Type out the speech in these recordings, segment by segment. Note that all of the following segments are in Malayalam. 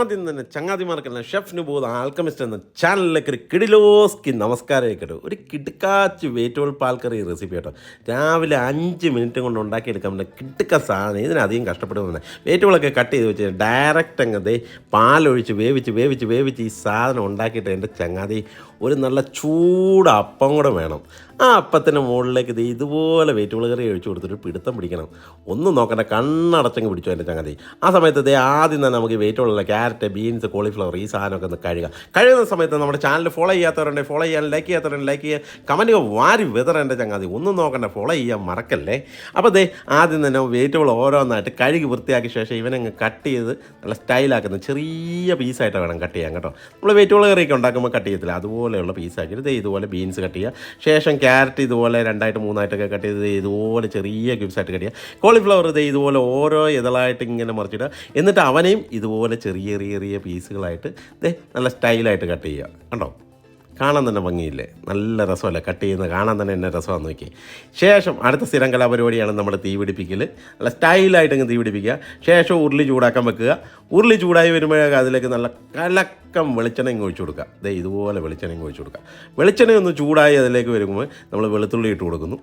ആദ്യം തന്നെ ചങ്ങാതിമാർക്കെല്ലാം ഷെഫിന് പോകുന്ന ആൽക്കമിസ്റ്റ് എന്ന ചാനലിലേക്ക് ഒരു കിടിലോസ്കി നമസ്കാരം കേട്ടോ ഒരു കിടുക്കാച്ച് വേറ്റോൾ പാൽക്കറി റെസിപ്പി കേട്ടോ. രാവിലെ അഞ്ച് മിനിറ്റ് കൊണ്ട് ഉണ്ടാക്കിയെടുക്കാൻ പറ്റുന്ന കിടുക്ക സാധനം ഇതിനധികം കഷ്ടപ്പെടുന്നത് വേറ്റോളൊക്കെ കട്ട് ചെയ്ത് വെച്ച് ഡയറക്റ്റ് അങ്ങ് പാലൊഴിച്ച് വേവിച്ച് വേവിച്ച് വേവിച്ച് ഈ സാധനം ഉണ്ടാക്കിയിട്ട് എന്റെ ചങ്ങാതി ഒരു നല്ല ചൂട് അപ്പം കൂടെ വേണം. ആ അപ്പത്തിന്റെ മുകളിലേക്ക് ഇത് ഇതുപോലെ വെജിറ്റബിൾ കറി ഒഴിച്ചു കൊടുത്തിട്ട് പിടുത്തം പിടിക്കണം. ഒന്നും നോക്കണ്ട കണ്ണടച്ചങ്ങ് പിടിച്ചു എന്റെ ചങ്ങാതി. ആ സമയത്ത് ഇതേ ആദ്യം തന്നെ നമുക്ക് വെജിറ്റബിളുള്ള ക്യാരറ്റ് ബീൻസ് കോളിഫ്ലവർ ഈ സാധനമൊക്കെ ഒന്ന് കഴുകാം. കഴുകുന്ന സമയത്ത് നമ്മുടെ ചാനൽ ഫോളോ ചെയ്യാത്തവരുണ്ട് ഫോളോ ചെയ്യാൻ ലൈക്ക് ചെയ്യാത്തവരുണ്ട് ലൈക്ക് ചെയ്യുക കമന്റുകൾ വാരി വിതറേണ്ട ചങ്ങാതി. ഒന്നും നോക്കണ്ട ഫോളോ ചെയ്യാൻ മറക്കല്ലേ? അപ്പോൾ ദേ ആദ്യം തന്നെ വെജിറ്റബിൾ ഓരോന്നായിട്ട് കഴുകി വൃത്തിയാക്കിയ ശേഷം ഇവനങ്ങ് കട്ട് ചെയ്ത് നല്ല സ്റ്റൈലാക്കുന്ന ചെറിയ പീസായിട്ട് വേണം കട്ട് ചെയ്യാൻ കേട്ടോ. നമ്മൾ വെജിറ്റബിൾ കറിയൊക്കെ ഉണ്ടാക്കുമ്പോൾ കട്ട് ചെയ്യത്തില്ല. അതുപോലെയുള്ള പീസാക്കിയിട്ട് ദേ ഇതുപോലെ ബീൻസ് കട്ട് ചെയ്യുക. ശേഷം ക്യാരറ്റ് ഇതുപോലെ രണ്ടായിട്ട് മൂന്നായിട്ടൊക്കെ കട്ട് ചെയ്ത് ഇതുപോലെ ചെറിയ ക്യൂബ്സായിട്ട് കട്ട് ചെയ്യുക. കോളിഫ്ലവർ ദേ ഇതുപോലെ ഓരോ ഇതളായിട്ട് ഇങ്ങനെ മറിച്ചിടുക. എന്നിട്ട് അവനെയും ഇതുപോലെ ചെറിയ ചെറിയ ചെറിയ പീസുകളായിട്ട് ദേ നല്ല സ്റ്റൈലായിട്ട് കട്ട് ചെയ്യുക. കണ്ടോ? കാണാൻ തന്നെ ഭംഗിയില്ലേ? നല്ല രസമല്ലേ? കട്ട് ചെയ്യുന്ന കാണാൻ തന്നെ എന്നെ രസമാണെന്ന് നോക്കി. ശേഷം അടുത്ത സ്ഥിരം കലാപരിപാടിയാണ് നമ്മൾ തീ പിടിപ്പിക്കൽ നല്ല സ്റ്റൈലായിട്ട് അങ്ങ് തീ പിടിപ്പിക്കുക. ശേഷം ഉരുളി ചൂടാക്കാൻ വെക്കുക. ഉരുളി ചൂടായി വരുമ്പോഴേ അതിലേക്ക് നല്ല കലക്കം വെളിച്ചെണ്ണ ഇങ്ങ് ഒഴിച്ചു കൊടുക്കുക. ദേ ഇതുപോലെ വെളിച്ചെണ്ണ ഇങ്ങ് ഒഴിച്ചു കൊടുക്കുക. വെളിച്ചെണ്ണ ഒന്ന് ചൂടായി അതിലേക്ക് വരുമ്പോൾ നമ്മൾ വെളുത്തുള്ളി ഇട്ട് കൊടുക്കുന്നു.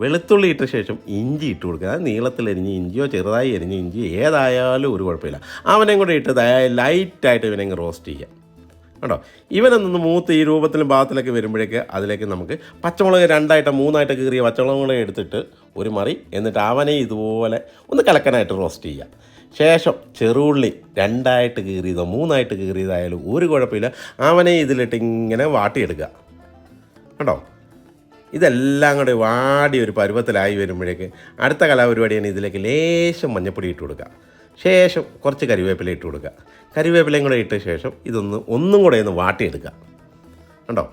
വെളുത്തുള്ളി ഇട്ട ശേഷം ഇഞ്ചി ഇട്ട് കൊടുക്കുക. അത് നീളത്തിൽ എരിഞ്ഞ് ഇഞ്ചിയോ ചെറുതായി എരിഞ്ഞ് ഇഞ്ചി ഏതായാലും ഒരു കുഴപ്പമില്ല. അവനെയും കൂടെ ഇട്ട് ലൈറ്റായിട്ട് ഇവനെ റോസ്റ്റ് ചെയ്യുക. കേട്ടോ ഇവനൊന്ന് മൂത്ത് ഈ രൂപത്തിലും ഭാഗത്തിലൊക്കെ വരുമ്പോഴേക്ക് അതിലേക്ക് നമുക്ക് പച്ചമുളക് രണ്ടായിട്ട് മൂന്നായിട്ട് കീറിയ പച്ചമുളകുകളെ എടുത്തിട്ട് ഒരു മറി എന്നിട്ട് അവനെ ഇതുപോലെ ഒന്ന് കലക്കനായിട്ട് റോസ്റ്റ് ചെയ്യാം. ശേഷം ചെറുള്ളി രണ്ടായിട്ട് കീറിയതോ മൂന്നായിട്ട് കീറിയതായാലും ഒരു കുഴപ്പമില്ല. അവനെ ഇതിലിട്ട് ഇങ്ങനെ വാട്ടിയെടുക്കുക. കേട്ടോ ഇതെല്ലാം കൂടെ വാടി ഒരു പരുവത്തിലായി വരുമ്പോഴേക്ക് അടുത്ത കലാപരിപാടിയാണ് ഇതിലേക്ക് ലേശം മഞ്ഞപ്പൊടി ഇട്ട് കൊടുക്കുക. ശേഷം കുറച്ച് കരിവേപ്പില ഇട്ട് കൊടുക്കുക. കരിവേപ്പിലയും കൂടെ ഇട്ട ശേഷം ഇതൊന്ന് ഒന്നും കൂടെ ഒന്ന് വാട്ടിയെടുക്കുക. കണ്ടോ?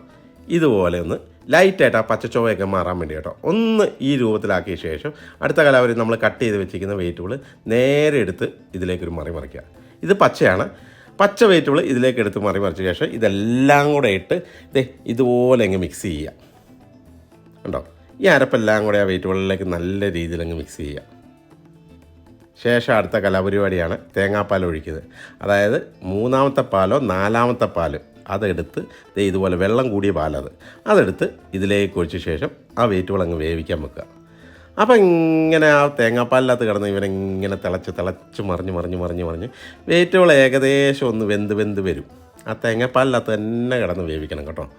ഇതുപോലെ ഒന്ന് ലൈറ്റായിട്ട് ആ പച്ചച്ചോവയൊക്കെ മാറാൻ വേണ്ടി കേട്ടോ. ഒന്ന് ഈ രൂപത്തിലാക്കിയ ശേഷം അടുത്ത കലാവരി നമ്മൾ കട്ട് ചെയ്ത് വെച്ചിരിക്കുന്ന വെജിറ്റബിൾ നേരെ എടുത്ത് ഇതിലേക്കൊരു മറി മറിക്കുക ഇത് പച്ചയാണ്. പച്ച വെജിറ്റബിൾ ഇതിലേക്ക് എടുത്ത് മറി മറിച്ച ശേഷം ഇതെല്ലാം കൂടെ ഇട്ട് ഇതേ ഇതുപോലെ അങ്ങ് മിക്സ് ചെയ്യുക. കണ്ടോ? ഈ അരപ്പെല്ലാം കൂടെ ആ വെജിറ്റബിളിലേക്ക് നല്ല രീതിയിൽ അങ്ങ് മിക്സ് ചെയ്യുക. ശേഷം അടുത്ത കലാപരിപാടിയാണ് തേങ്ങാപ്പാൽ ഒഴിക്കുന്നത്. അതായത് മൂന്നാമത്തെ പാലോ നാലാമത്തെ പാൽ അതെടുത്ത് ഇതുപോലെ വെള്ളം കൂടിയ പാലത്. അതെടുത്ത് ഇതിലേക്ക് ഒഴിച്ച ശേഷം ആ വെജിറ്റബിൾ അങ്ങ് വേവിക്കാൻ വെക്കുക. അപ്പം ഇങ്ങനെ ആ തേങ്ങാപ്പാലിനകത്ത് കിടന്ന് ഇവനിങ്ങനെ തിളച്ച് തിളച്ച് മറിഞ്ഞ് മറിഞ്ഞ് മറിഞ്ഞ് മറിഞ്ഞ് വെജിറ്റബിൾ ഏകദേശം ഒന്ന് വെന്ത് വെന്ത് വരും. ആ തേങ്ങാപ്പാലിനകത്ത് തന്നെ കിടന്ന് വേവിക്കണം കേട്ടോ.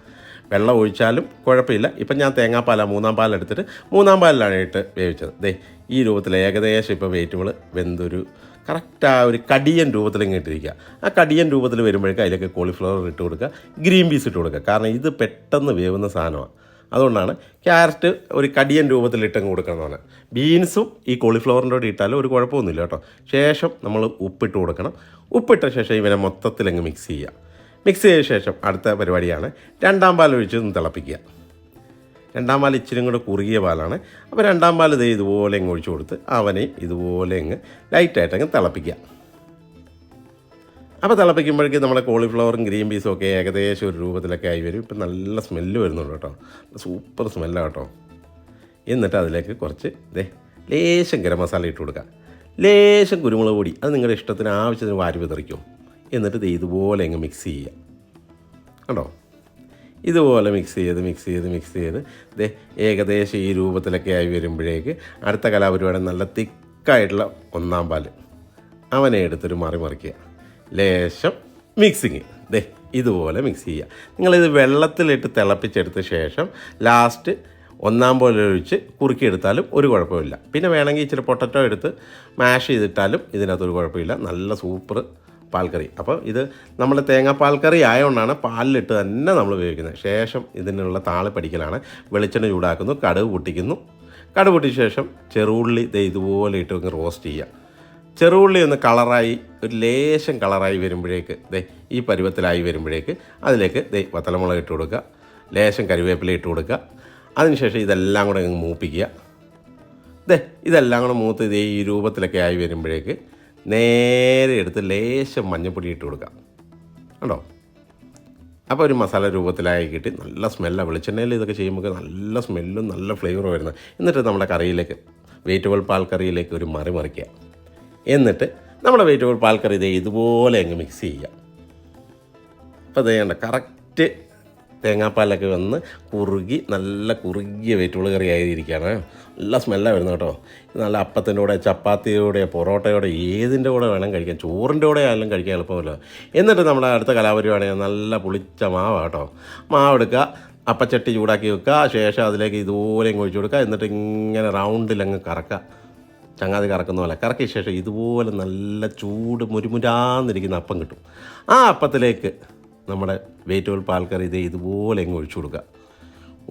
വെള്ളം ഒഴിച്ചാലും കുഴപ്പമില്ല. ഇപ്പം ഞാൻ തേങ്ങാപ്പാലാണ് മൂന്നാം പാലെടുത്തിട്ട് മൂന്നാം പാലിലാണ് ഇട്ട് വേവിച്ചത്. ദേ ഈ രൂപത്തിൽ ഏകദേശം ഇപ്പോൾ വെജിറ്റബിൾ വെന്തൊരു കറക്റ്റ് ഒരു കടിയൻ രൂപത്തിൽ ഇട്ടിരിക്കുക ആ കടിയൻ രൂപത്തിൽ വരുമ്പോഴേക്കും അതിലേക്ക് കോളിഫ്ലവർ ഇട്ട് കൊടുക്കുക ഗ്രീൻ പീസ് ഇട്ട് കൊടുക്കുക കാരണം ഇത് പെട്ടെന്ന് വേവുന്ന സാധനമാണ് അതുകൊണ്ടാണ് ക്യാരറ്റ് ഒരു കടിയൻ രൂപത്തിൽ ഇട്ടങ്ങ് കൊടുക്കണമെന്നാണ് ബീൻസും ഈ കോളിഫ്ലവറിന്റെ കൂടെ ഇട്ടാലും ഒരു കുഴപ്പമൊന്നുമില്ല കേട്ടോ. ശേഷം നമ്മൾ ഉപ്പിട്ട് കൊടുക്കണം. ഉപ്പിട്ട ശേഷം ഇവനെ മൊത്തത്തിലങ്ങ് മിക്സ് ചെയ്യുക. മിക്സ് ചെയ്ത ശേഷം അടുത്ത പരിപാടിയാണ് രണ്ടാം പാൽ ഒഴിച്ച് ഒന്ന് തിളപ്പിക്കുക. രണ്ടാം പാൽ ഇച്ചിരി കൂടെ കുറുകിയ പാലാണ്. അപ്പോൾ രണ്ടാം പാൽ ഇത് ഇതുപോലെ അങ്ങ് ഒഴിച്ചു കൊടുത്ത് അവനെ ഇതുപോലെ അങ്ങ് ലൈറ്റായിട്ട് അങ്ങ് തിളപ്പിക്കുക. അപ്പോൾ തിളപ്പിക്കുമ്പോഴേക്കും നമ്മുടെ കോളിഫ്ലവറും ഗ്രീൻ പീസും ഒക്കെ ഏകദേശം ഒരു രൂപത്തിലൊക്കെ ആയി വരും. ഇപ്പം നല്ല സ്മെല്ല് വരുന്നുണ്ട് കേട്ടോ. സൂപ്പർ സ്മെല്ലാണ് കേട്ടോ. എന്നിട്ട് അതിലേക്ക് കുറച്ച് ദേ ലേശം ഗരം മസാല ഇട്ട് കൊടുക്കുക. ലേശം കുരുമുളക് പൊടി. അത് നിങ്ങളുടെ ഇഷ്ടത്തിന് ആവശ്യത്തിന് വാരി വിതറിക്കും. എന്നിട്ട് ഇത് ഇതുപോലെ അങ്ങ് മിക്സ് ചെയ്യുക. കണ്ടോ? ഇതുപോലെ മിക്സ് ചെയ്ത് മിക്സ് ചെയ്ത് മിക്സ് ചെയ്ത് ദേ ഏകദേശം ഈ രൂപത്തിലൊക്കെ ആയി വരുമ്പോഴേക്ക് അടുത്ത കലാപരിപാടി നല്ല തിക്കായിട്ടുള്ള ഒന്നാം പാൽ അവനെ എടുത്തൊരു മറി മറിക്കുക. ലേശം മിക്സിങ് ദേ ഇതുപോലെ മിക്സ് ചെയ്യുക. നിങ്ങളിത് വെള്ളത്തിലിട്ട് തിളപ്പിച്ചെടുത്ത ശേഷം ലാസ്റ്റ് ഒന്നാം പോലെ ഒഴിച്ച് കുറുക്കിയെടുത്താലും ഒരു കുഴപ്പമില്ല. പിന്നെ വേണമെങ്കിൽ ഇച്ചിരി പൊട്ടറ്റോ എടുത്ത് മാഷ് ചെയ്തിട്ടാലും ഇതിനകത്തൊരു കുഴപ്പമില്ല. നല്ല സൂപ്പർ പാൽക്കറി. അപ്പോൾ ഇത് നമ്മൾ തേങ്ങാപ്പാൽക്കറി ആയതുകൊണ്ടാണ് പാലിലിട്ട് തന്നെ നമ്മൾ ഉപയോഗിക്കുന്നത്. ശേഷം ഇതിനുള്ള താൾ പഠിക്കലാണ്. വെളിച്ചെണ്ണ ചൂടാക്കുന്നു കടുക് പൊട്ടിക്കുന്നു. കടുക് പൊട്ടിയ ശേഷം ചെറുള്ളി ദേ ഇതുപോലെ ഇട്ട് റോസ്റ്റ് ചെയ്യുക ചെറുള്ളി ഒന്ന് കളറായി ഒരു ലേശം കളറായി വരുമ്പോഴേക്ക് ദേ ഈ പരുവത്തിലായി വരുമ്പോഴേക്ക് അതിലേക്ക് ദേ വത്തലമുളക് ഇട്ട് കൊടുക്കുക. ലേശം കരിവേപ്പില ഇട്ട് കൊടുക്കുക. അതിനുശേഷം ഇതെല്ലാം കൂടെ മൂപ്പിക്കുക. ദേ ഇതെല്ലാം കൂടെ മൂത്ത് ഇതേ ഈ രൂപത്തിലൊക്കെ ആയി വരുമ്പോഴേക്ക് നേരെ എടുത്ത് ലേശം മഞ്ഞപ്പൊടി ഇട്ട് കൊടുക്കാം. കണ്ടോ? അപ്പോൾ ഒരു മസാല രൂപത്തിലായി കിട്ടി. നല്ല സ്മെല്ലാണ് വെളിച്ചെണ്ണയിൽ ഇതൊക്കെ ചെയ്യുമ്പോൾ നല്ല സ്മെല്ലും നല്ല ഫ്ലേവറും വരുന്നത് എന്നിട്ട് നമ്മുടെ കറിയിലേക്ക് വെജിറ്റബിൾ പാൽ കറിയിലേക്ക് ഒരു മറി മറിക്കുക. എന്നിട്ട് നമ്മുടെ വെജിറ്റബിൾ പാൽക്കറി ഇതേ ഇതുപോലെ അങ്ങ് മിക്സ് ചെയ്യുക. അപ്പോൾ ഇത് ചെയ്യേണ്ട കറക്റ്റ് തേങ്ങാപ്പാലൊക്കെ വന്ന് കുറുകി നല്ല കുറുകിയ വെജിറ്റബിൾ കറി ആയിരിക്കുകയാണ് നല്ല സ്മെല്ലാണ് വരുന്നത് കേട്ടോ. നല്ല അപ്പത്തിന്റെ കൂടെ ചപ്പാത്തിയുടെ പൊറോട്ടയുടെ ഏതിന്റെ കൂടെ വേണം കഴിക്കാൻ? ചോറിന്റെ കൂടെ ആയാലും കഴിക്കാൻ എളുപ്പമല്ലോ. എന്നിട്ട് നമ്മുടെ അടുത്ത കലാപരിപാടിയാണ് നല്ല പുളിച്ച മാവ് കേട്ടോ. മാവ് എടുക്കുക അപ്പച്ചട്ടി ചൂടാക്കി വെക്കുക ശേഷം അതിലേക്ക് ഇതുപോലെ ഒഴിച്ചു കൊടുക്കുക. എന്നിട്ട് ഇങ്ങനെ റൗണ്ടിൽ അങ്ങ് കറക്കുക. ചങ്ങാതി കറക്കുന്ന പോലെ. കറക്കിയ ശേഷം ഇതുപോലെ നല്ല ചൂട് മുരുമുരാന്നിരിക്കുന്ന അപ്പം കിട്ടും. ആ അപ്പത്തിലേക്ക് നമ്മുടെ വെജിറ്റബിൾ പാൽക്കറി ഇത് ഇതുപോലെ അങ്ങ് ഒഴിച്ചു കൊടുക്കുക.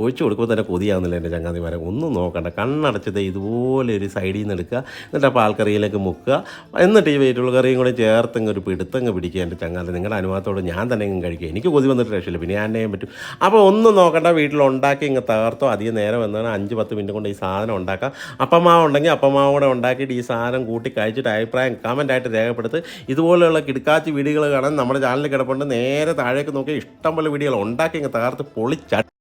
ഒഴിച്ചു കൊടുക്കുമ്പോൾ തന്നെ കൊതിയാവുന്നില്ല എന്റെ ചങ്ങാതിമാരെ. ഒന്നും നോക്കണ്ട. കണ്ണടച്ചത് ഇതുപോലെ ഒരു സൈഡിൽ നിന്ന് എടുക്കുക. എന്നിട്ട് ആ പാൽക്കറിയിലേക്ക് മുക്കുക. എന്നിട്ട് ഈ വെയിറ്റുള്ള കറിയും കൂടെ ചേർത്തങ്ങ് ഒരു പിടുത്തങ്ങ് പിടിക്കുക എന്റെ ചങ്ങാതി. നിങ്ങളുടെ അനുഭവത്തോട് ഞാൻ തന്നെ ഇങ്ങ് കഴിക്കുക എനിക്ക് കൊതി വന്നിട്ട് രക്ഷയില്ല. പിന്നെ ഞാൻ ചെയ്യാൻ പറ്റും. അപ്പോൾ ഒന്നും നോക്കണ്ട. വീട്ടിൽ ഉണ്ടാക്കി ഇങ്ങ് തകർത്തോ. അധികം നേരം വന്നാണ് അഞ്ച് പത്ത് മിനിറ്റ് കൊണ്ട് ഈ സാധനം ഉണ്ടാക്കാം അപ്പമാവ് ഉണ്ടെങ്കിൽ അപ്പമാവ് കൂടെ ഉണ്ടാക്കിയിട്ട് ഈ സാധനം കൂട്ടി കഴിച്ചിട്ട് അഭിപ്രായം കമന്റായിട്ട് രേഖപ്പെടുത്ത്. ഇതുപോലെയുള്ള കിടക്കാച്ചി വീഡിയോകൾ കാണാൻ നമ്മുടെ ചാനലിൽ കിടപ്പുണ്ട്. നേരെ താഴേക്ക് നോക്കി ഇഷ്ടംപോലെ വീഡിയോകൾ ഉണ്ടാക്കി ഇങ്ങ് തകർത്ത് പൊളിച്ച